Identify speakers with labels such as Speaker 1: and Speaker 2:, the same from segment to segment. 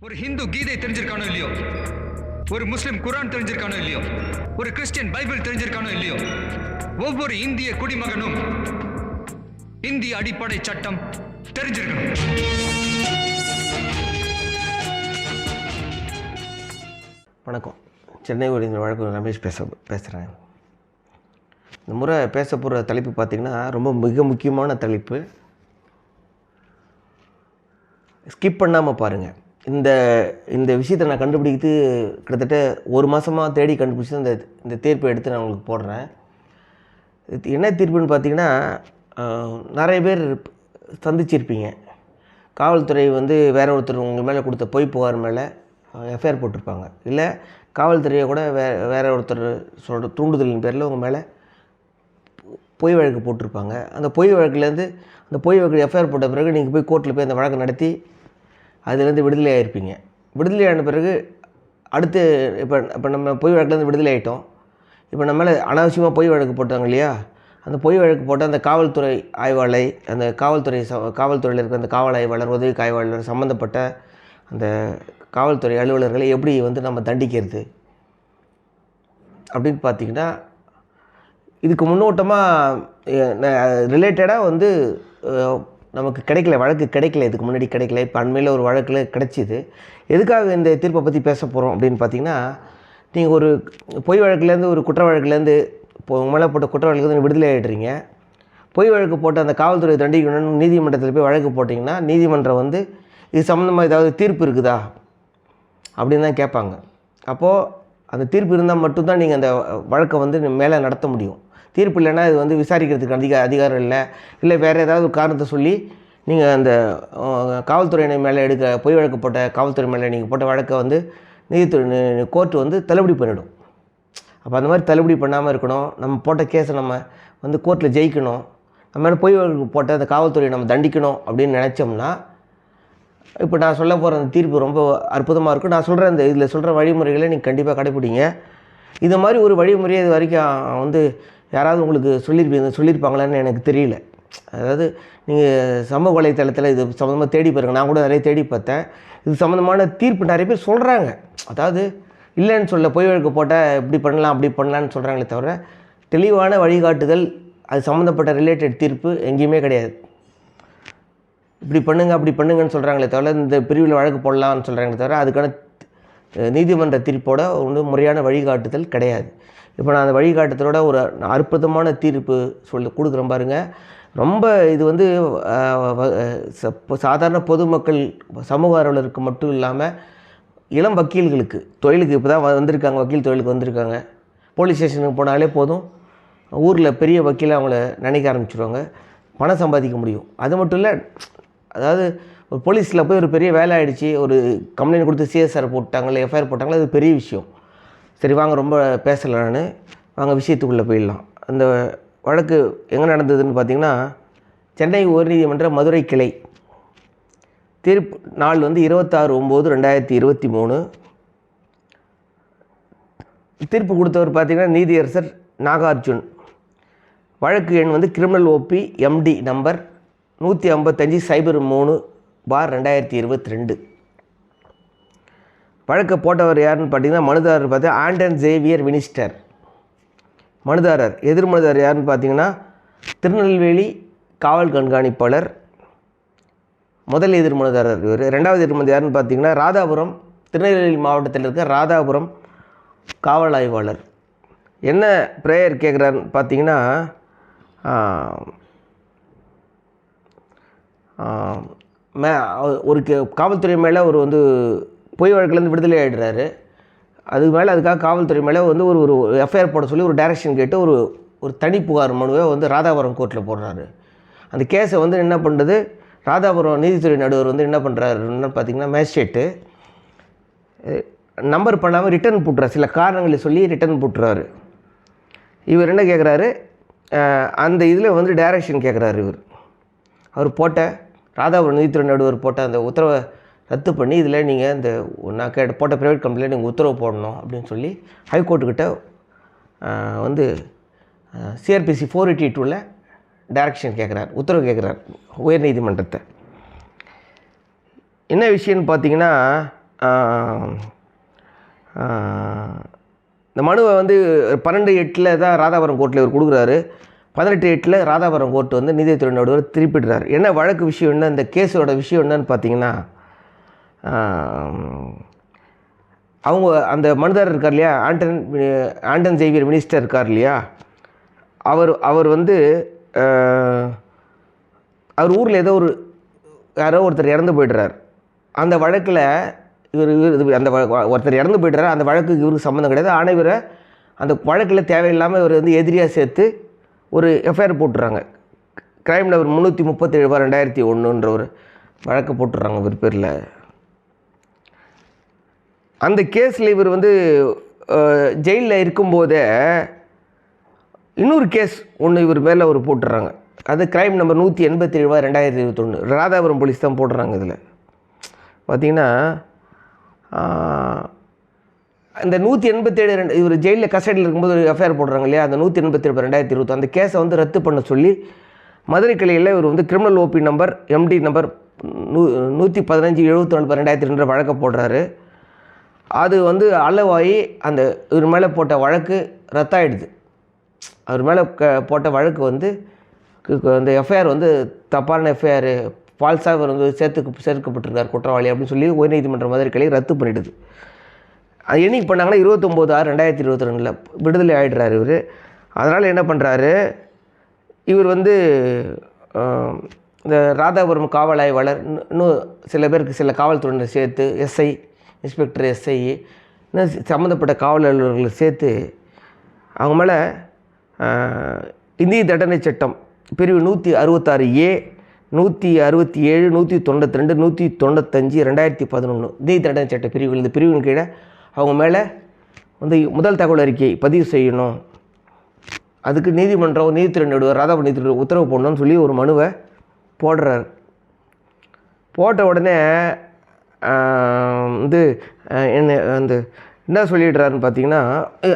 Speaker 1: ஒரு ஹிந்து கீதை தெரிஞ்சிருக்கானோ இல்லையோ? ஒரு முஸ்லிம் குரான் தெரிஞ்சிருக்கானோ இல்லையோ? ஒரு கிறிஸ்டியன் பைபிள் தெரிஞ்சிருக்கானோ இல்லையோ? ஒவ்வொரு இந்திய குடிமகனும் இந்திய அடிப்படை சட்டம் தெரிஞ்சிருக்கணும்.
Speaker 2: வணக்கம். சென்னை ஒருங்கிற வழக்கு ரமேஷ் பேச பேசுகிறேன் இந்த முறை பேச போகிற தலைப்பு பார்த்திங்கன்னா ரொம்ப மிக முக்கியமான தலைப்பு. ஸ்கிப் பண்ணாமல் பாருங்கள் இந்த இந்த விஷயத்தை நான் கண்டுபிடிக்கிறது கிட்டத்தட்ட ஒரு மாதமாக தேடி கண்டுபிடிச்சி இந்த இந்த தீர்ப்பை எடுத்து நான் உங்களுக்கு போடுறேன். இது என்ன தீர்ப்புன்னு பார்த்தீங்கன்னா நிறைய பேர் சந்திச்சிருப்பீங்க. காவல்துறை வந்து வேற ஒருத்தர் உங்கள் மேலே கொடுத்த பொய் புகார் மேலே எஃப்ஐஆர் போட்டிருப்பாங்க. இல்லை காவல்துறையை கூட வே வேற ஒருத்தர் சொல்கிற தூண்டுதலின் பேரில் உங்கள் மேலே பொய் வழக்கு போட்டிருப்பாங்க. அந்த பொய் வழக்குலேருந்து அந்த பொய் வழக்கு எஃப்ஐஆர் போட்ட பிறகு நீங்கள் போய் கோர்ட்டில் போய் அந்த வழக்கு நடத்தி அதுலேருந்து விடுதலை ஆகிருப்பீங்க விடுதலை ஆன பிறகு அடுத்து இப்போ இப்போ நம்ம பொய் வழக்குலேருந்து விடுதலை ஆகிட்டோம் இப்போ நம்ம மேலே அனாவசியமாக பொய் வழக்கு போட்டாங்க இல்லையா? அந்த பொய் வழக்கு போட்டால் அந்த காவல்துறை ஆய்வாளை அந்த காவல்துறை ச காவல்துறையில் இருக்கிற அந்த காவல் ஆய்வாளர் உதவி ஆய்வாளர் சம்மந்தப்பட்ட அந்த காவல்துறை அலுவலர்களை எப்படி வந்து நம்ம தண்டிக்கிறது? அப்படின்னு பார்த்தீங்கன்னா இதுக்கு முன்னோட்டமாக ரிலேட்டடாக வந்து நமக்கு கிடைக்கல வழக்கு கிடைக்கல இதுக்கு முன்னாடி கிடைக்கல இப்போ அண்மையில் ஒரு வழக்கில் கிடைச்சிது. எதுக்காக இந்த தீர்ப்பை பற்றி பேச போகிறோம் அப்படின்னு பார்த்தீங்கன்னா நீங்கள் ஒரு பொய் வழக்குலேருந்து ஒரு குற்ற வழக்குலேருந்து இப்போ மேலே போட்ட குற்ற வழக்குலேருந்து விடுதலை ஆகிடுறீங்க பொய் வழக்கு போட்டு அந்த காவல்துறை தண்டிக்கணும்னு நீதிமன்றத்தில் போய் வழக்கு போட்டிங்கன்னா நீதிமன்றம் வந்து இது சம்மந்தமாக ஏதாவது தீர்ப்பு இருக்குதா? அப்படின்னு தான் கேட்பாங்க. அப்போது அந்த தீர்ப்பு இருந்தால் மட்டும்தான் நீங்கள் அந்த வழக்கை வந்து மேலே நடத்த முடியும். தீர்ப்பு இல்லைன்னா இது வந்து விசாரிக்கிறதுக்கு அதிக அதிகாரம் இல்லை. இல்லை வேறு ஏதாவது ஒரு காரணத்தை சொல்லி நீங்கள் அந்த காவல்துறையினை காவல்துறையினர் மேலே எடுக்க பொய் வழக்கு போட்ட காவல்துறை மேலே நீங்கள் போட்ட வழக்கை வந்து நீதித்துறை கோர்ட்டு வந்து தள்ளுபடி பண்ணிடும். அப்போ அந்த மாதிரி தள்ளுபடி பண்ணாமல் இருக்கணும். நம்ம போட்ட கேஸை நம்ம வந்து கோர்ட்டில் ஜெயிக்கணும். நம்ம மேலே பொய் வழக்கு போட்ட அந்த காவல்துறையை நம்ம தண்டிக்கணும் அப்படின்னு நினச்சோம்னா இப்போ நான் சொல்ல போகிற அந்த தீர்ப்பு ரொம்ப அற்புதமாக இருக்கும். நான் சொல்கிற அந்த இதில் சொல்கிற வழிமுறைகளை நீங்கள் கண்டிப்பாக கடைப்பிடிங்க. இது மாதிரி ஒரு வழிமுறையை இது வரைக்கும் வந்து யாராவது உங்களுக்கு சொல்லியிருப்பீங்க சொல்லியிருப்பாங்களான்னு எனக்கு தெரியல. அதாவது நீங்கள் சமூக வலைத்தளத்தில் இது சம்மந்தமாக தேடி பாருங்க. நான் கூட நிறைய தேடி பார்த்தேன். இது சம்மந்தமான தீர்ப்பு நிறைய பேர் சொல்கிறாங்க அதாவது இல்லைன்னு சொல்ல பொய் வழக்கு போட்டால் இப்படி பண்ணலாம் அப்படி பண்ணலான்னு சொல்கிறாங்களே தவிர தெளிவான வழிகாட்டுதல் அது சம்மந்தப்பட்ட ரிலேட்டட் தீர்ப்பு எங்கேயுமே கிடையாது. இப்படி பண்ணுங்க அப்படி பண்ணுங்கன்னு சொல்கிறாங்களே தவிர இந்த பிரிவில் வழக்கு போடலாம்னு சொல்கிறாங்களே தவிர அதுக்கான நீதிமன்ற தீர்ப்போட ஒன்றும் முறையான வழிகாட்டுதல் கிடையாது. இப்போ நான் அந்த வழிகாட்டத்தோட ஒரு அற்புதமான தீர்ப்பு சொல்லி கொடுக்குறேன் பாருங்கள் ரொம்ப இது வந்து ச- சாதாரண பொதுமக்கள் சமூக ஆர்வலருக்கு மட்டும் இல்லாமல் இளம் வக்கீல்களுக்கு தொழிலுக்கு இப்போ தான் வந்திருக்காங்க வக்கீல் தொழிலுக்கு வந்திருக்காங்க. போலீஸ் ஸ்டேஷனுக்கு போனாலே போதும். ஊரில் பெரிய வக்கீலை அவங்கள நினைக்க ஆரம்பிச்சிருவாங்க. பணம் சம்பாதிக்க முடியும். அது மட்டும் இல்லை அதாவது ஒரு போலீஸில் போய் ஒரு பெரிய வேலை ஆகிடுச்சி ஒரு கம்ப்ளைண்ட் கொடுத்து சிஎஸ்ஆர் போட்டாங்களே எஃப்ஐஆர் போட்டாங்களே அது பெரிய விஷயம். சரி வாங்க ரொம்ப பேசலை நான். வாங்க விஷயத்துக்குள்ளே போயிடலாம். அந்த வழக்கு எங்கே நடந்ததுன்னு பார்த்தீங்கன்னா சென்னை உயர்நீதிமன்ற மதுரை கிளை. தீர்ப்பு நாள் வந்து இருபத்தாறு ஒம்பது ரெண்டாயிரத்தி இருபத்தி மூணு. தீர்ப்பு கொடுத்தவர் பார்த்தீங்கன்னா நீதியரசர் நாகார்ஜுன். வழக்கு எண் வந்து கிரிமினல் ஓபி எம்டி நம்பர் நூற்றி ஐம்பத்தஞ்சு சைபர் மூணு பார் ரெண்டாயிரத்தி இருபத்தி ரெண்டு. பழக்க போட்டவர் யாருன்னு பார்த்தீங்கன்னா மனுதாரர் பார்த்தா ஆண்டன் ஜேவியர் வினிஸ்டர் மனுதாரர் எதிர் மனுதாரர் யாருன்னு பார்த்தீங்கன்னா திருநெல்வேலி காவல் கண்காணிப்பாளர் முதல் எதிர் மனுதாரர் இவர். ரெண்டாவது எதிர் யாருன்னு பார்த்தீங்கன்னா ராதாபுரம் திருநெல்வேலி மாவட்டத்தில் இருக்க ராதாபுரம் காவல் ஆய்வாளர். என்ன ப்ரேயர் கேட்குறாருன்னு பார்த்தீங்கன்னா மே ஒரு கே- காவல்துறை மேலே ஒரு வந்து பொய் வழக்குலேருந்து விடுதலை ஆகிடுறாரு அதுக்கு மேலே அதுக்காக காவல்துறை மேலே வந்து ஒரு ஒரு எஃப்ஐஆர் போட சொல்லி ஒரு டைரக்ஷன் கேட்டு ஒரு ஒரு தனி புகார் மனுவை வந்து ராதாபுரம் கோர்ட்டில் போடுறாரு. அந்த கேஸை வந்து என்ன பண்ணுறது ராதாபுரம் நீதித்துறை நடுவர் வந்து என்ன பண்ணுறாருன்னு பார்த்தீங்கன்னா மேஜிஸ்ட்ரேட்டு நம்பர் பண்ணாமல் ரிட்டர்ன் போட்டுறாரு. சில காரணங்களை சொல்லி ரிட்டர்ன் போட்டுறாரு. இவர் என்ன கேட்குறாரு அந்த இதில் வந்து டைரக்ஷன் கேட்குறாரு இவர். அவர் போட்ட ராதாபுரம் நீதித்துறை நடுவர் போட்ட அந்த உத்தரவை ரத்து பண்ணி இதில் நீங்கள் இந்த நான் கேட்ட போட்ட ப்ரைவேட் கம்பெனியில் நீங்கள் உத்தரவு போடணும் அப்படின்னு சொல்லி ஹைகோர்ட்டுக்கிட்ட வந்து சிஆர்பிசி ஃபோர் எயிட்டி டூவில் டைரக்ஷன் கேட்குறார் உத்தரவு கேட்குறார் உயர்நீதிமன்றத்தை என்ன விஷயம்னு பார்த்தீங்கன்னா இந்த மனுவை வந்து பன்னெண்டு எட்டில் தான் ராதாபுரம் கோர்ட்டில் இவர் கொடுக்குறாரு. பதினெட்டு எட்டில் ராதாபுரம் கோர்ட் வந்து நீதித்துறை நடுவர் திருப்பிடுறாரு. என்ன வழக்கு விஷயம் என்ன இந்த கேஸோட விஷயம் என்னன்னு பார்த்தீங்கன்னா அவங்க அந்த மனுதாரர் இருக்கார் இல்லையா? ஆண்டன் ஆண்டன் ஜெய்வியர் மினிஸ்டர் இருக்கார் இல்லையா? அவர் அவர் வந்து அவர் ஊரில் ஏதோ ஒரு யாரோ ஒருத்தர் இறந்து போய்டுறார். அந்த வழக்கில் இவர் இவர் இது- அந்த ஒருத்தர் இறந்து போய்டுறார். அந்த வழக்குக்கு இவருக்கு சம்மந்தம் கிடையாது. ஆனால் இவரை அந்த வழக்கில் தேவையில்லாமல் இவர் வந்து எதிரியாக சேர்த்து ஒரு எஃப்ஐஆர் போட்டுறாங்க. கிரைம் நம்பர் முந்நூற்றி முப்பத்தேழு ரூபா ரெண்டாயிரத்தி ஒன்றுன்ற ஒரு வழக்கு போட்டுடுறாங்க இவர் பேரில். அந்த கேஸில் இவர் வந்து ஜெயிலில் இருக்கும்போதே இன்னொரு கேஸ் ஒன்று இவர் மேலே அவர் போட்டுடுறாங்க அது கிரைம் நம்பர் நூற்றி எண்பத்தி ஏழு ரெண்டாயிரத்தி இருபத்தொன்று ராதாபுரம் போலீஸ் தான் போடுறாங்க இதில். பார்த்தீங்கன்னா இந்த நூற்றி எண்பத்தேழு ரெண்டு இவர் ஜெயிலில் கஸ்டடியில் இருக்கும்போது ஒரு எஃப்ஐஆர் போடுறாங்க இல்லையா? அந்த நூற்றி எண்பத்தேழு ரெண்டாயிரத்தி இருபத்தி அந்த கேஸை வந்து ரத்து பண்ண சொல்லி மதுரை கிளையில் இவர் வந்து criminal OP number MD number நூ நூற்றி பதினஞ்சு எழுபத்தி நாலு ரெண்டாயிரத்தி ரெண்டு வழக்க போடுறாரு. அது வந்து அளவாகி அந்த இவர் மேலே போட்ட வழக்கு ரத்தாயிடுது. அவர் மேலே க போட்ட வழக்கு வந்து அந்த எஃப்ஐஆர் வந்து தப்பான எஃப்ஐஆர் ஃபால்ஸாக இவர் வந்து சேர்த்துக்கு சேர்க்கப்பட்டிருக்கார் குற்றவாளி அப்படின்னு சொல்லி உயர்நீதிமன்ற மதுரை கிளை ரத்து பண்ணிடுது. அது என்னைக்கு பண்ணாங்கன்னா இருபத்தொம்போது ஆறு ரெண்டாயிரத்தி இருபத்தி ரெண்டில் விடுதலை ஆகிடுறாரு இவர். அதனால் என்ன பண்ணுறாரு இவர் வந்து இந்த ராதாபுரம் காவல் ஆய்வாளர் இன்னும் இன்னும் சில பேருக்கு சில காவல்துறையினர் சேர்த்து எஸ்ஐ இன்ஸ்பெக்டர் எஸ்ஐ இன்னும் சம்மந்தப்பட்ட காவல் அலுவலர்களை சேர்த்து அவங்க மேலே இந்திய தண்டனை சட்டம் பிரிவு நூற்றி அறுபத்தாறு ஏ நூற்றி அறுபத்தி ஏழு நூற்றி தொண்ணூற்றி ரெண்டு நூற்றி தொண்ணூத்தஞ்சு ரெண்டாயிரத்தி பதினொன்று இந்திய தண்டனை சட்ட பிரிவுகள் இந்த பிரிவின் கீழே அவங்க மேலே வந்து முதல் தகவல் அறிக்கை பதிவு செய்யணும். அதுக்கு நீதிமன்றம் நீதித்துறை நடுவர் ராதாபுரம் நீதித்துறை உத்தரவு போடணும்னு சொல்லி ஒரு மனுவை போடுறாரு. போட்ட உடனே வந்து என்ன அந்த என்ன சொல்லிடுறாருன்னு பார்த்தீங்கன்னா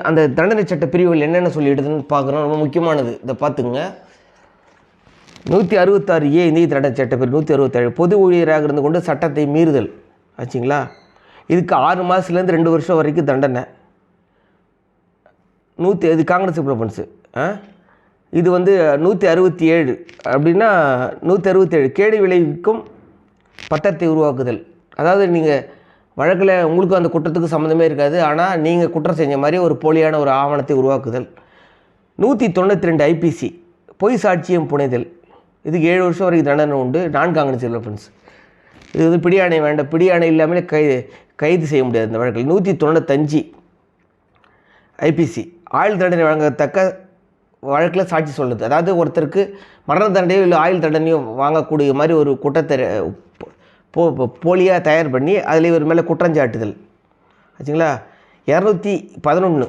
Speaker 2: அந்த தண்டனை சட்ட பிரிவுகள் என்னென்ன சொல்லிடுதுன்னு பார்க்குறோம். ரொம்ப முக்கியமானது. இதை பார்த்துங்க நூற்றி அறுபத்தாறு ஏ இந்திய தண்டனை சட்டப்பிரிவு நூற்றி அறுபத்தேழு பொது ஊழியராக இருந்து கொண்டு சட்டத்தை மீறுதல். ஆச்சுங்களா? இதுக்கு ஆறு மாதத்துலேருந்து ரெண்டு வருஷம் வரைக்கும் தண்டனை. நூற்றி இது காங்கிரஸ் ப்ரொபன்ஸு ஆ? இது வந்து நூற்றி அறுபத்தி ஏழு அப்படின்னா நூற்றி அறுபத்தேழு கேடு விளைவிக்கும் பத்திரத்தை உருவாக்குதல். அதாவது நீங்கள் வழக்கில் உங்களுக்கும் அந்த குற்றத்துக்கு சம்மந்தமே இருக்காது. ஆனால் நீங்கள் குற்றம் செஞ்ச மாதிரி ஒரு போலியான ஒரு ஆவணத்தை உருவாக்குதல். நூற்றி தொண்ணூற்றி ரெண்டு ஐபிசி பொய் சாட்சியம் புனைதல். இதுக்கு ஏழு வருஷம் வரைக்கும் தண்டனை உண்டு. நான் காங்கிரஸ் ஃப்ரெண்ட்ஸ். இது வந்து பிடியாணை வேண்டாம். பிடியாணை இல்லாமலே கை கைது செய்ய முடியாது இந்த வழக்கில். நூற்றி தொண்ணூத்தஞ்சு ஐபிசி ஆயுள் தண்டனை வழங்கத்தக்க வழக்கில் சாட்சி சொல்லுது அதாவது ஒருத்தருக்கு மரண தண்டனையோ இல்லை ஆயுள் தண்டனையோ வாங்கக்கூடிய மாதிரி ஒரு குற்றத்தை போ போலியாக தயார் பண்ணி அதில் இவர் மேலே குற்றஞ்சாட்டுதல். ஆச்சுங்களா? இரநூத்தி பதினொன்று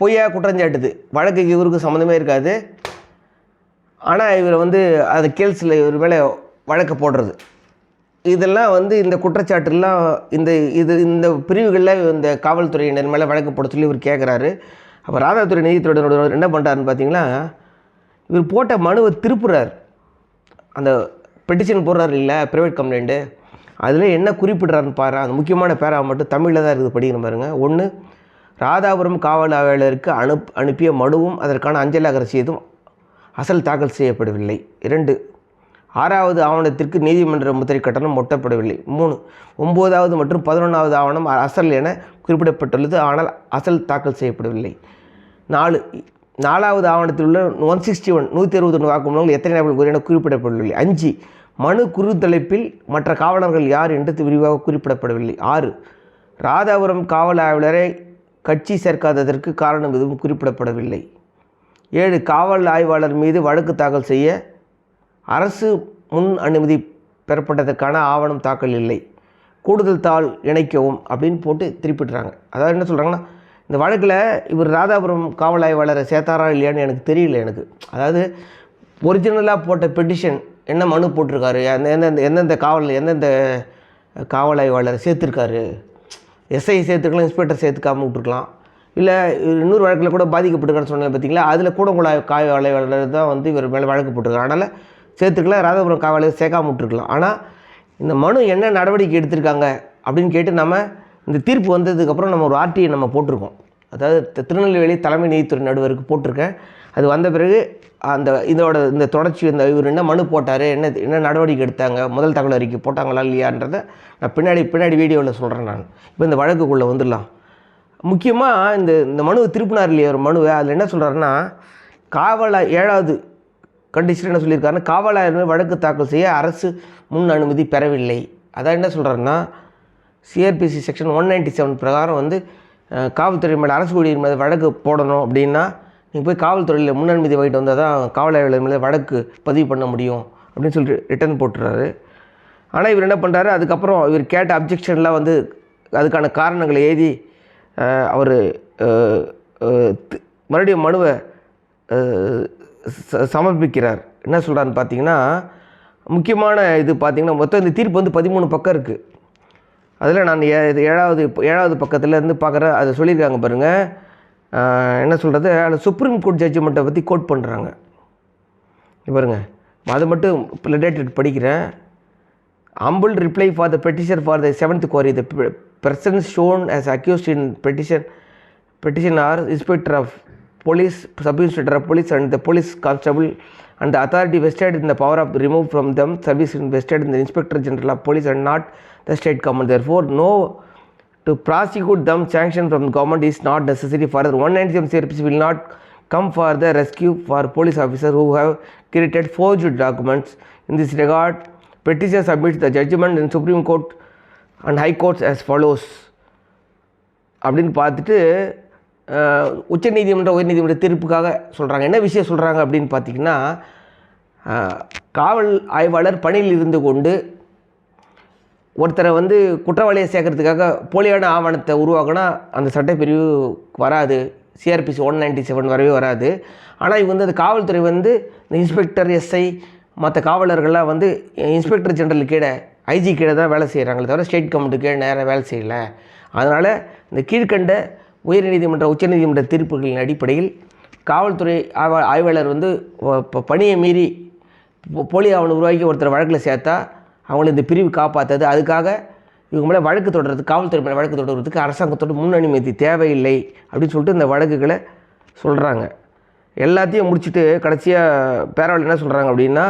Speaker 2: பொய்யா குற்றஞ்சாட்டுது. வழக்குக்கு இவருக்கு சம்மந்தமே இருக்காது. ஆனால் இவர் வந்து அது கேள்ஸில் இவர் மேலே வழக்கு போடுறது. இதெல்லாம் வந்து இந்த குற்றச்சாட்டுலாம் இந்த இது இந்த பிரிவுகளில் இந்த காவல்துறையினர் மேலே வழக்கு போட சொல்லி இவர் கேட்குறாரு. அப்போ ராதாதுறை நீதித்துறை என்ன பண்ணுறாருன்னு பார்த்தீங்கன்னா இவர் போட்ட மனுவை திருப்புறார். அந்த பெட்டிஷன் போடுறாரு இல்லை ப்ரைவேட் கம்ப்ளைண்ட்டு அதில் என்ன குறிப்பிடுறாருன்னு பாரு. அந்த முக்கியமான பேரா மட்டும் தமிழில் தான் இருக்குது படிக்கணும் பாருங்கள் ஒன்று ராதாபுரம் காவல் ஆய்வாளருக்கு அனுப் அனுப்பிய மனுவும் அதற்கான அஞ்சலாக ரசீதும் அசல் தாக்கல் செய்யப்படவில்லை. இரண்டு ஆறாவது ஆவணத்திற்கு நீதிமன்ற முத்திரை கட்டணம் ஒட்டப்படவில்லை. மூணு ஒம்போதாவது மற்றும் பதினொன்றாவது ஆவணம் அசல் என குறிப்பிடப்பட்டுள்ளது. ஆனால் அசல் தாக்கல் செய்யப்படவில்லை. நாலு நாலாவது ஆவணத்தில் உள்ள ஒன் சிக்ஸ்டி ஒன் நூற்றி அறுபத்தொன்று வாக்குமூலங்கள் எத்தனை நபர்கள் என குறிப்பிடப்படவில்லை. அஞ்சு மனு குறு தலைப்பில் மற்ற காவலர்கள் யார் என்று விரிவாக குறிப்பிடப்படவில்லை. ஆறு ராதாபுரம் காவல் ஆய்வாளரை கட்சி சேர்க்காததற்கு காரணம் எதுவும் குறிப்பிடப்படவில்லை. ஏழு காவல் ஆய்வாளர் மீது வழக்கு தாக்கல் செய்ய அரசு முன் அனுமதி பெறப்பட்டதற்கான ஆவணம் தாக்கல் இல்லை. கூடுதல் தாள் இணைக்கவும் அப்படின்னு போட்டு திருப்பிடுறாங்க அதாவது என்ன சொல்கிறாங்கன்னா இந்த வழக்கில் இவர் ராதாபுரம் காவல் ஆய்வாளரை சேர்த்தாரா இல்லையான்னு எனக்கு தெரியல எனக்கு. அதாவது ஒரிஜினலாக போட்ட பெட்டிஷன் என்ன மனு போட்டிருக்காரு? அந்த எந்தெந்த எந்தெந்த காவல் எந்தெந்த காவல் ஆய்வாளர் சேர்த்துருக்காரு? எஸ்ஐ சேர்த்துக்கலாம் இன்ஸ்பெக்டர் சேர்த்துக்காம விட்டுருக்கலாம். இல்லை இன்னொரு வழக்கில் கூட பாதிக்கப்பட்டிருக்கான்னு சொன்னேன் பார்த்தீங்களா அதில் கூட உங்களை ஆய்வாளர் தான் வந்து இவர் மேலே வழக்கு போட்டிருக்காரு. அதனால் சேர்த்துக்கலாம் ராதாபுரம் காவலர் சேர்க்காம விட்டுருக்கலாம். ஆனால் இந்த மனு என்ன நடவடிக்கை எடுத்திருக்காங்க அப்படின்னு கேட்டு நம்ம இந்த தீர்ப்பு வந்ததுக்கப்புறம் நம்ம ஒரு ஆர்டிஐ நம்ம போட்டிருக்கோம். அதாவது திருநெல்வேலி தலைமை நீதித்துறை நடுவருக்கு போட்டிருக்கேன். அது வந்த பிறகு அந்த இதோட இந்த தொடர்ச்சி இந்த இவர் என்ன மனு போட்டார் என்ன என்ன நடவடிக்கை எடுத்தாங்க முதல் தகவல் அறிக்கை போட்டாங்களா இல்லையான்றதை நான் பின்னாடி பின்னாடி வீடியோவில் சொல்கிறேன் நான். இப்போ இந்த வழக்குக்குள்ளே வந்துடலாம். முக்கியமாக இந்த இந்த மனுவை திருப்பினார் இல்லையா ஒரு மனுவை? அதில் என்ன சொல்கிறாருன்னா காவலா ஏழாவது கண்டிஷன் என்ன சொல்லியிருக்காருன்னா காவலாளர் வழக்கு தாக்கல் செய்ய அரசு முன் அனுமதி பெறவில்லை. அதான் என்ன சொல்கிறாருன்னா CrPC section one ninety seven பிரகாரம் வந்து காவல்துறை மேலே அரசு ஊழியர் மேலே வழக்கு போடணும் அப்படின்னா நீங்கள் போய் காவல்துறையில் முன் அனுமதி வாங்கிட்டு வந்தால் தான் காவலாளர் மேலே வழக்கு பதிவு பண்ண முடியும் அப்படின்னு சொல்லிட்டு ரிட்டர்ன் போட்டுறாரு. ஆனால் இவர் என்ன பண்ணுறாரு அதுக்கப்புறம் இவர் கேட்ட அப்ஜெக்ஷன்லாம் வந்து அதுக்கான காரணங்களை எழுதி அவர் மறுபடியும் மனுவை சமர்ப்பிக்கிறார். என்ன சொல்கிறான்னு பார்த்தீங்கன்னா முக்கியமான இது பார்த்தீங்கன்னா மொத்தம் இந்த தீர்ப்பு வந்து பதிமூணு பக்கம் இருக்குது அதில் நான் ஏ இது ஏழாவது ஏழாவது பக்கத்தில் இருந்து பார்க்குறேன் அதை சொல்லியிருக்காங்க பாருங்கள் என்ன சொல்கிறது அதில் சுப்ரீம் கோர்ட் ஜட்ஜ்மெண்ட்டை பற்றி கோட் பண்ணுறாங்க பாருங்க அது மட்டும் ரிலேட்டட் படிக்கிறேன் ample reply for the petition for the seventh quarry the presence shown as accused in petition petition are inspector of police sub inspector of police and the police constable and the authority vested in the power of remove from them service in vested in the inspector general of police and not the state government therefore no to prosecute them sanction from government is not necessary. Further, 197 CRPC will not come for the rescue for police officers who have created forged documents. In this regard, petition submits the judgment in Supreme Court and High Courts as follows. அப்படின்னு பார்த்துட்டு அஹ், உச்சநீதிமன்ற உயர்நீதிமன்ற தீர்ப்புக்காக சொல்கிறாங்க என்ன விஷயம் சொல்கிறாங்க அப்படின்னு பார்த்தீங்கன்னா அஹ், காவல் ஆய்வாளர் பணியில் இருந்து கொண்டு ஒருத்தரை வந்து குற்றவாளியை சேர்க்கறதுக்காக போலியான ஆவணத்தை உருவாக்கினா அந்த சட்டப்பிரிவு வராது. சிஆர்பிசி ஒன் நைன்டி செவன் வரவே வராது. ஆனால் இவங்க வந்து அந்த காவல்துறை வந்து இந்த இன்ஸ்பெக்டர் எஸ்ஐ மற்ற காவலர்கள்லாம் வந்து இன்ஸ்பெக்டர் ஜெனரல் கீழே ஐஜி கீழே தான் வேலை செய்கிறாங்களே தவிர ஸ்டேட் கவர்மெண்ட்டு கீழே நேராக வேலை செய்யலை. அதனால் இந்த கீழ்கண்ட உயர்நீதிமன்ற உச்சநீதிமன்ற தீர்ப்புகளின் அடிப்படையில் காவல்துறை ஆய்வாளர் வந்து இப்போ பணியை மீறி போலி ஆவணம் உருவாக்கி ஒருத்தர் வழக்கில் சேர்த்தா அவங்கள இந்த பிரிவு காப்பாற்றது அதுக்காக இவங்க மேலே வழக்கு தொடர்றதுக்கு காவல்துறை மேலே வழக்கு தொடர்றதுக்கு அரசாங்கத்தோட முன் அனுமதி தேவையில்லை அப்படின்னு சொல்லிட்டு இந்த வழக்குகளை சொல்கிறாங்க எல்லாத்தையும் முடிச்சுட்டு கடைசியாக பேரவாள் என்ன சொல்கிறாங்க அப்படின்னா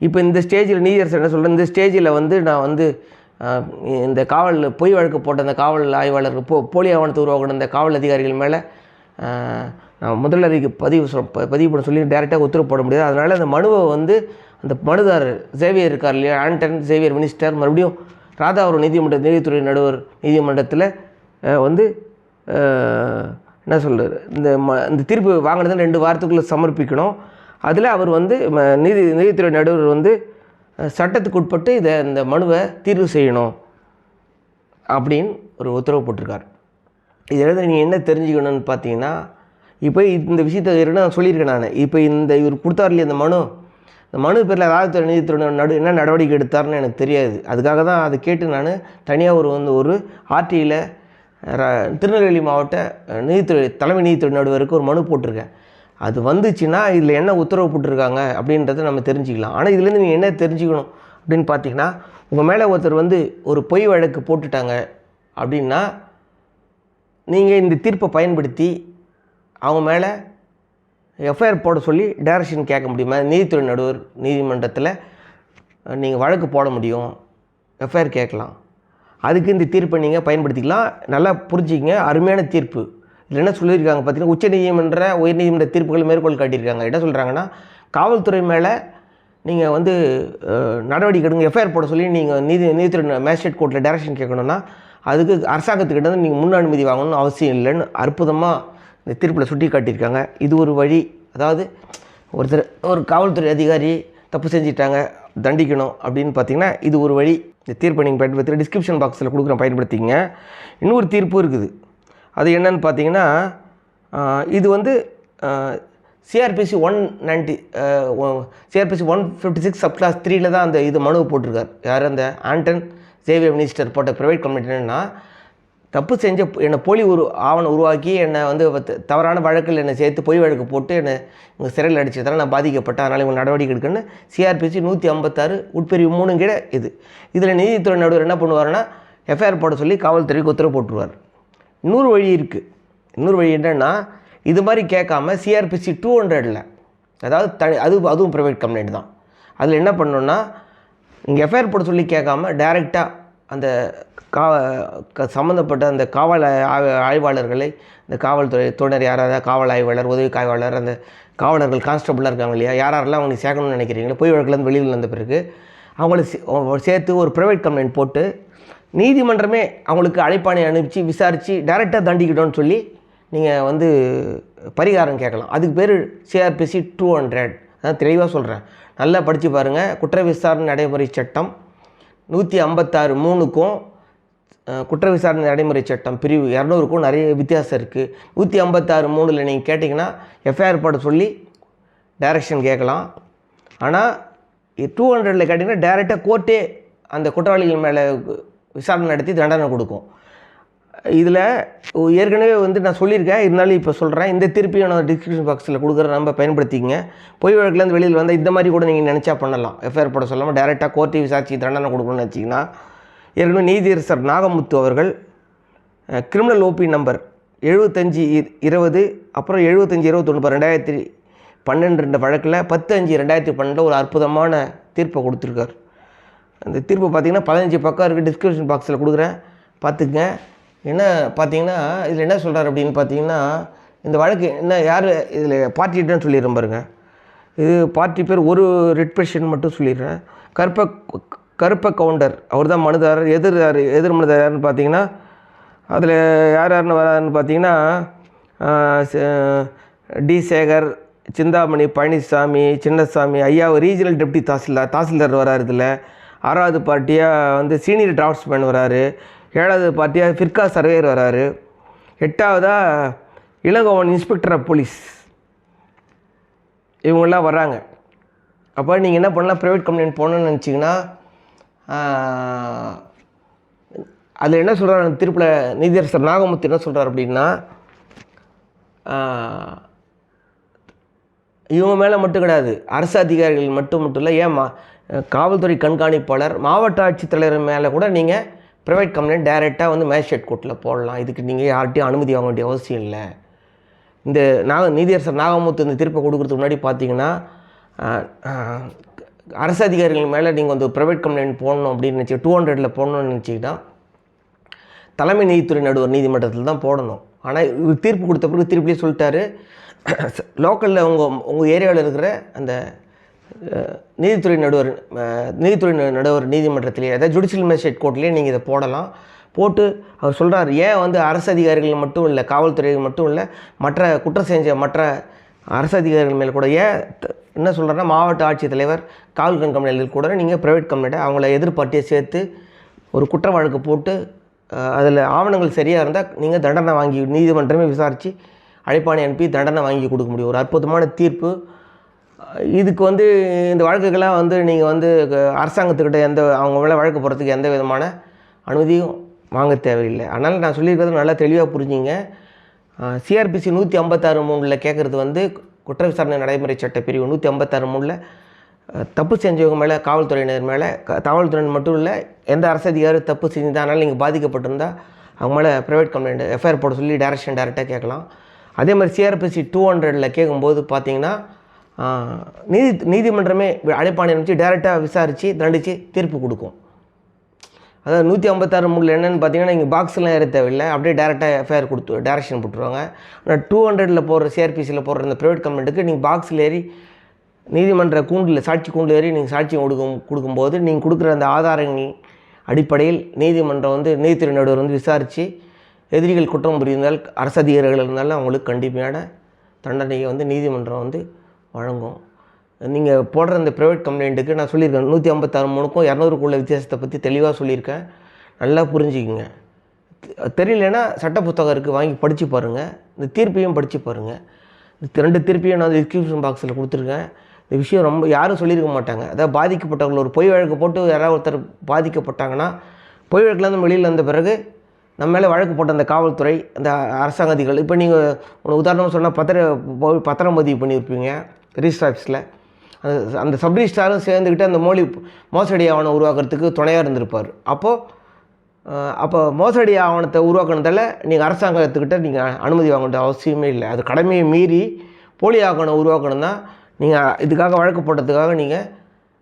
Speaker 2: இப்போ இந்த ஸ்டேஜில் நீதியரசர் என்ன சொல்கிறேன் இந்த ஸ்டேஜில் வந்து நான் வந்து இந்த காவல் பொய் வழக்கு போட்ட அந்த காவல் ஆய்வாளர் போ போலி ஆவணத்தை உருவாக்கின இந்த காவல் அதிகாரிகள் மேலே நான் முதல் அறிக்கை பதிவு பதிவு பண்ண சொல்லி டேரெக்டாக உத்தரவு போட முடியாது. அதனால் அந்த மனுவை வந்து அந்த மனுதாரர் சேவியர் இருக்கார் இல்லையா? ஆண்டன் சேவியர் மினிஸ்டர் மறுபடியும் ராதாவரம் நீதிமன்ற நீதித்துறை நடுவர் நீதிமன்றத்தில் வந்து என்ன சொல்கிறார் இந்த ம இந்த தீர்ப்பு வாங்கினது ரெண்டு வாரத்துக்குள்ளே சமர்ப்பிக்கணும். அதில் அவர் வந்து நீதி நீதித்துறை நடுவர் வந்து சட்டத்துக்கு உட்பட்டு இதை இந்த மனுவை தீர்வு செய்யணும் அப்படின்னு ஒரு உத்தரவு போட்டிருக்கார். இதில் நீங்கள் என்ன தெரிஞ்சுக்கணும்னு பார்த்தீங்கன்னா இப்போ இந்த விஷயத்தை நான் சொல்லியிருக்கேன் நான். இப்போ இந்த இவர் கொடுத்தார் இல்லையா இந்த மனு? இந்த மனு பேரில் ராஜத்துறை நீதித்துறை நடு என்ன நடவடிக்கை எடுத்தார்னு எனக்கு தெரியாது. அதுக்காக தான் அதை கேட்டு நான் தனியாக ஒரு வந்து ஒரு ஆர்டியில் திருநெல்வேலி மாவட்ட நீதித்துறை தலைமை நீதித்துறை நடுவருக்கு ஒரு மனு போட்டிருக்கேன். அது வந்துச்சுன்னா இதில் என்ன உத்தரவு போட்டிருக்காங்க அப்படின்றத நம்ம தெரிஞ்சுக்கலாம். ஆனால் இதுலேருந்து நீங்கள் என்ன தெரிஞ்சுக்கணும் அப்படின்னு பார்த்தீங்கன்னா உங்கள் மேலே ஒருத்தர் வந்து ஒரு பொய் வழக்கு போட்டுட்டாங்க அப்படின்னா நீங்கள் இந்த தீர்ப்பை பயன்படுத்தி அவங்க மேலே எஃப்ஐஆர் போட சொல்லி டைரக்ஷன் கேட்க முடியுமா? நீதித்துறை நடுவர் நீதிமன்றத்தில் நீங்கள் வழக்கு போட முடியும். எஃப்ஐஆர் கேட்கலாம். அதுக்கு இந்த தீர்ப்பை நீங்கள் பயன்படுத்திக்கலாம். நல்லா புரிஞ்சிக்கங்க. அருமையான தீர்ப்பு. இதில் என்ன சொல்லியிருக்காங்க பார்த்தீங்கன்னா உச்சநீதிமன்ற உயர்நீதிமன்ற தீர்ப்புகள் மேற்கோள் காட்டியிருக்காங்க. என்ன சொல்கிறாங்கன்னா காவல்துறை மேலே நீங்கள் வந்து நடவடிக்கை எடுங்க. எஃப்ஐஆர் போட சொல்லி நீங்கள் நீதி நீதித்துறை மேஜிஸ்ட்ரேட் கோர்ட்டில் டைரக்ஷன் கேட்கணும்னா அதுக்கு அரசாங்கத்துக்கிட்ட நீங்கள் முன் அனுமதி வாங்கணும்னு அவசியம் இல்லைன்னு அற்புதமாக இந்த தீர்ப்பில் சுட்டி காட்டியிருக்காங்க. இது ஒரு வழி. அதாவது ஒருத்தர் ஒரு காவல்துறை அதிகாரி தப்பு செஞ்சிட்டாங்க தண்டிக்கணும் அப்படின்னு பார்த்தீங்கன்னா இது ஒரு வழி. இந்த தீர்ப்பை நீங்கள் பயன்படுத்தி டிஸ்கிரிப்ஷன் பாக்ஸில் கொடுக்குற பயன்படுத்திங்க இன்னொரு தீர்ப்பு இருக்குது. அது என்னன்னு பார்த்தீங்கன்னா இது வந்து CrPC one ninety CrPC one fifty six sub clause த்ரீயில் தான் அந்த இது மனு போட்டிருக்கார். யார்? அந்த ஆண்டன் சேவியர் மினிஸ்டர் போட்ட ப்ரைவேட் கம்பெனி என்னென்னா தப்பு செஞ்ச என்னை போலி உரு ஆவணம் உருவாக்கி என்னை வந்து தவறான வழக்கில் என்னை சேர்த்து பொய் வழக்கு போட்டு என்னை இவங்க சிறையில் அடிச்சதால் நான் பாதிக்கப்பட்டேன் அதனால் இவங்க நடவடிக்கை எடுக்கணும்னு சிஆர்பிசி நூற்றி ஐம்பத்தாறு உட்பிரிவு மூணு கீழே இது. இதில் நீதித்துறை நடுவர் என்ன பண்ணுவாருன்னா எஃப்ஐஆர் போட சொல்லி காவல்துறைக்கு உத்தரவு போட்டுருவார். இன்னொரு வழி இருக்குது இன்னொரு வழி என்னென்னா இது மாதிரி கேட்காம சிஆர்பிசி டூ ஹண்ட்ரடில் அதாவது த அது அதுவும் ப்ரைவேட் கம்ப்ளைண்ட் தான். அதில் என்ன பண்ணணுன்னா இங்கே எஃப்ஐஆர் போட சொல்லி கேட்காம டேரெக்டாக அந்த கா க- சம்மந்தப்பட்ட அந்த காவல் ஆய்வாளர்களை இந்த காவல்துறை துணர் யாராவது காவல் ஆய்வாளர் உதவி ஆய்வாளர் அந்த காவலர்கள் கான்ஸ்டபுளாக இருக்காங்க இல்லையா? யாரெல்லாம் அவங்க சேர்க்கணும்னு நினைக்கிறீங்களோ? பொய் வழக்குலேருந்து வெளியில் வந்த பிறகு அவங்கள சே- சேர்த்து ஒரு ப்ரைவேட் கம்ப்ளைண்ட் போட்டு நீதிமன்றமே அவங்களுக்கு அழைப்பாணை அனுப்பிச்சு விசாரித்து டேரெக்டாக தண்டிக்கிட்டோன்னு சொல்லி நீங்கள் வந்து பரிகாரம் கேட்கலாம். அதுக்கு பேர் சிஆர்பிசி டூ ஹண்ட்ரட் அதான் தெளிவாக சொல்கிறேன் நல்லா படித்து பாருங்கள் குற்ற விசாரணை நடைமுறை சட்டம் நூற்றி ஐம்பத்தாறு மூணுக்கும் குற்ற விசாரணை நடைமுறை சட்டம் பிரிவு இரநூறுக்கும் நிறைய வித்தியாசம் இருக்குது நூற்றி ஐம்பத்தாறு மூணில் நீங்கள் கேட்டிங்கன்னா எஃப்ஐஆர் போட சொல்லி டைரக்ஷன் கேட்கலாம். ஆனால் டூ ஹண்ட்ரடில் கேட்டிங்கன்னா டைரெக்டாக கோர்ட்டே அந்த குற்றவாளிகள் மேலே விசாரணை நடத்தி தண்டனை கொடுக்கும். இதில் ஏற்கனவே வந்து நான் சொல்லியிருக்கேன் இருந்தாலும் இப்போ சொல்கிறேன். இந்த திருப்பியும் நான் டிஸ்கிரிப்ஷன் பாக்ஸில் கொடுக்குற நம்ம பயன்படுத்திங்க பொய் வழக்குலேருந்து வெளியில் வந்தால் இந்த மாதிரி கூட நீங்கள் நினச்சா பண்ணலாம். எஃப்ஐஆர் போட சொல்லாமல் டேரெக்டாக கோர்ட்டை விசாரிச்சு தண்டனை கொடுக்கணும்னு வச்சிங்கன்னா ஏற்கனவே நீதியரசர் நாகமுத்து அவர்கள் கிரிமினல் ஓபி நம்பர் எழுபத்தஞ்சி இருபது அப்புறம் எழுபத்தஞ்சி இருபத்தொன்று ரெண்டாயிரத்தி பன்னெண்டு வழக்கில் பத்து அஞ்சு ரெண்டாயிரத்தி பன்னெண்டில் ஒரு அற்புதமான தீர்ப்பை கொடுத்துருக்கார். அந்த தீர்ப்பு பார்த்தீங்கன்னா பதினஞ்சு பக்கம் இருக்குது டிஸ்கிரிப்ஷன் பாக்ஸில் கொடுக்குறேன். பார்த்துக்குங்க. என்ன பார்த்தீங்கன்னா இதில் என்ன சொல்கிறார் அப்படின்னு பார்த்தீங்கன்னா இந்த வழக்கு என்ன யார் இதில் பார்ட்டின்னு சொல்லிடுறேன் பாருங்க. இது பார்ட்டி பேர் ஒரு ரெட் பெஷன் மட்டும் சொல்லிடுறேன். கருப்ப கருப்ப கவுண்டர் அவர் தான் மனுதாரர் எதிர் யார் எதிர் மனுதார் யாருன்னு பார்த்தீங்கன்னா அதில் யார் யாருன்னு வராருன்னு பார்த்தீங்கன்னா டி சேகர் சிந்தாமணி பழனிசாமி சின்னசாமி ஐயா ரீஜனல் டெப்டி தாசில்தார் தாசில்தார் வராரு இதில். ஆறாவது பார்ட்டியாக வந்து சீனியர் டிராஃப்ட்ஸ்மேன் வராரு. ஏழாவது பார்ட்டியாக ஃபிர்கா சர்வேயர் வராரு. எட்டாவதாக இளங்கோவன் இன்ஸ்பெக்டர் ஆஃப் போலீஸ். இவங்களாம் வராங்க அப்போ நீங்கள் என்ன பண்ணலாம் ப்ரைவேட் கம்ப்ளைண்ட் போகணுன்னு நினச்சிங்கன்னா அதில் என்ன சொல்கிறார் திருப்பில் நீதியரசர் நாகமுத்து என்ன சொல்கிறார் அப்படின்னா இவங்க மேலே மட்டும் கிடையாது அரசு அதிகாரிகள் மட்டும் மட்டும் இல்லை ஏன் மா காவல்துறை கண்காணிப்பாளர் மாவட்ட ஆட்சித்தலைவர் மேலே கூட நீங்கள் ப்ரைவேட் கம்ப்ளைண்ட் டைரெக்டாக வந்து மேஜிஸ்ட்ரேட் கோர்ட்டில் போடலாம். இதுக்கு நீங்கள் யார்கிட்டையும் அனுமதி வாங்க வேண்டிய அவசியம் இல்லை. இந்த நாக நீதியரசர் நாகமுத்து இந்த தீர்ப்பை கொடுக்கறதுக்கு முன்னாடி பார்த்தீங்கன்னா அரசு அதிகாரிகள் மேலே நீங்கள் வந்து ப்ரைவேட் கம்ப்ளைண்ட் போடணும் அப்படின்னு நினச்சி டூ ஹண்ட்ரடில் போடணும்னு நினச்சிக்கிட்டா தலைமை நீதித்துறை நடுவர் நீதிமன்றத்தில் தான் போடணும். ஆனால் இவர் தீர்ப்பு கொடுத்த பிறகு திருப்பியே சொல்லிட்டாரு. லோக்கலில் உங்கள் உங்கள் ஏரியாவில் இருக்கிற அந்த நீதித்துறை நடுவர் நீதித்துறை நடுவர் நீதிமன்றத்திலேயே அதாவது ஜுடிஷியல் மேஜிஸ்ட்ரேட் கோர்ட்லேயே நீங்கள் இதை போடலாம். போட்டு அவர் சொல்கிறார் ஏன் வந்து அரசு அதிகாரிகள் மட்டும் இல்லை காவல்துறைகள் மட்டும் இல்லை மற்ற குற்றம் செஞ்ச மற்ற அரசு அதிகாரிகள் மேலே கூட ஏன் என்ன சொல்கிறேன்னா மாவட்ட ஆட்சித்தலைவர் காவல் கண்காணிகள் கூட நீங்கள் ப்ரைவேட் கம்பெனியை அவங்கள எதிர்பார்ட்டியை சேர்த்து ஒரு குற்ற வழக்கு போட்டு அதில் ஆவணங்கள் சரியாக இருந்தால் நீங்கள் தண்டனை வாங்கி நீதிமன்றமே விசாரித்து அழைப்பாணி அனுப்பி தண்டனை வாங்கி கொடுக்க முடியும். ஒரு அற்புதமான தீர்ப்பு இதுக்கு வந்து இந்த வழக்குக்கெல்லாம் வந்து நீங்கள் வந்து அரசாங்கத்துக்கிட்ட எந்த அவங்க மேலே வழக்கு போகிறதுக்கு எந்த விதமான அனுமதியும் வாங்க தேவையில்லை. அதனால் நான் சொல்லியிருக்கிறது நல்லா தெளிவாக புரிஞ்சுங்க. சிஆர்பிசி நூற்றி ஐம்பத்தாறு மூணில் கேட்குறது வந்து குற்ற விசாரணை நடைமுறை சட்ட பிரிவு நூற்றி ஐம்பத்தாறு மூணில் தப்பு செஞ்சவங்க மேலே காவல்துறையினர் மேலே க- காவல்துறையினர் மட்டும் இல்லை எந்த அரசு அதிகாரி தப்பு செஞ்சிருந்தாலும் நீங்கள் பாதிக்கப்பட்டிருந்தா அவங்க மேலே ப்ரைவேட் கம்ப்ளைண்ட் எஃப்ஐஆர் போட சொல்லி டேரக்ஷன் டேரெக்டாக கேட்கலாம். அதே மாதிரி சிஆர்பிசி டூ ஹண்ட்ரடில் கேட்கும்போது பார்த்தீங்கன்னா நீதி நீதிமன்றமே அழைப்பாணி அனுப்பிச்சு டேரெக்டாக விசாரித்து தண்டித்து தீர்ப்பு கொடுக்கும். அதாவது நூற்றி ஐம்பத்தாறு மூணில் என்னென்னு பார்த்தீங்கன்னா நீங்கள் பாக்ஸ்லாம் ஏற தேவையில்லை. அப்படியே டேரெக்டாக எஃப்ஐஆர் கொடுத்து டேரக்ஷன் போட்டுருவாங்க. ஆனால் டூ ஹண்ட்ரடில் போடுற சிஆர்பிசியில் போடுற இந்த ப்ரைவேட் கம்பெனிக்கு நீங்கள் பாக்ஸில் ஏறி நீதிமன்ற கூண்டில் சாட்சி கூண்டில் ஏறி நீங்கள் சாட்சி கொடுக்கும் கொடுக்கும்போது நீங்கள் கொடுக்குற அந்த ஆதாரங்கள் அடிப்படையில் நீதிமன்றம் வந்து நீதித்துறை நடுவர் வந்து விசாரித்து எதிரிகள் குற்றம் புரிந்தால் அரசு அதிகாரிகள் இருந்தாலும் அவங்களுக்கு கண்டிப்பான தண்டனையை வந்து நீதிமன்றம் வந்து வழங்கும். நீங்கள் போடுற இந்த ப்ரைவேட் கம்ப்ளைண்ட்டுக்கு நான் சொல்லியிருக்கேன் நூற்றி ஐம்பத்தாறு மூணுக்கும் இரநூறுக்குள்ள வித்தியாசத்தை பற்றி தெளிவாக சொல்லியிருக்கேன். நல்லா புரிஞ்சுக்குங்க. தெரியலன்னா தெரியலனா சட்ட புத்தகம் இருக்குது வாங்கி படித்து பாருங்கள் இந்த தீர்ப்பையும் படித்து பாருங்கள் இந்த ரெண்டு தீர்ப்பையும் நான் டிஸ்கிரிப்ஷன் பாக்ஸில் கொடுத்துருக்கேன். இந்த விஷயம் ரொம்ப யாரும் சொல்லியிருக்க மாட்டாங்க. அதாவது பாதிக்கப்பட்டவர்கள் ஒரு பொய் வழக்கு போட்டு யாராவது ஒருத்தர் பாதிக்கப்பட்டாங்கன்னா பொய் வழக்குலேருந்து வெளியில் வந்த பிறகு நம்ம மேலே வழக்கு போட்ட அந்த காவல்துறை அந்த அரசாங்க அதிகாரிகள் இப்போ நீங்கள் உதாரணமாக சொன்னால் பத்திர பத்திரம் பதிவு பண்ணியிருப்பீங்க. ரிஜிஸ்டர் ஆஃபீஸில் அந்த அந்த சப் ரிஜிஸ்டாரும் சேர்ந்துக்கிட்டு அந்த மோலி மோசடி ஆவணம் உருவாக்குறதுக்கு துணையாக இருந்திருப்பார். அப்போது அப்போ மோசடி ஆவணத்தை உருவாக்குனதால் நீங்கள் அரசாங்கத்துக்கிட்ட நீங்கள் அனுமதி வாங்க வேண்டிய அவசியமே இல்லை. அது கடமையை மீறி போலி ஆவணம் உருவாக்கணும்னா நீங்கள் இதுக்காக வழக்கு போட்டதுக்காக நீங்கள்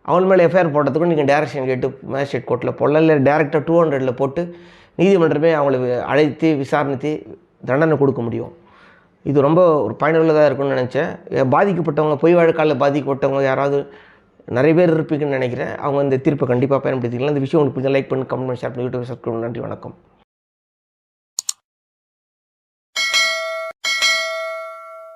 Speaker 2: அவங்க மேலே எஃப்ஐஆர் போட்டதுக்கும் நீங்கள் டேரக்ஷன் கேட்டு மேஜிஸ்ட்ரேட் கோர்ட்டில் போடலாம். இல்லை டேரெக்டாக டூ ஹண்ட்ரடில் போட்டு நீதிமன்றமே அவங்களை அழைத்து விசாரணைத்து தண்டனை கொடுக்க முடியும். இது ரொம்ப ஒரு பயனுள்ளதாக இருக்கும்னு நினச்சேன். பாதிக்கப்பட்டவங்க பொய் வழக்கால் பாதிக்கப்பட்டவங்க யாராவது நிறைய பேர் இருப்பீங்கன்னு நினைக்கிறேன். அவங்க இந்த தீர்ப்பை கண்டிப்பாக பயன்படுத்திக்கலாம். இந்த விஷயம் உங்களுக்கு லைக் பண்ணி கமெண்ட் பண்ணி ஷேர் பண்ணி யூடியூப் சப்ஸ்கிரைப் நன்றி வணக்கம்.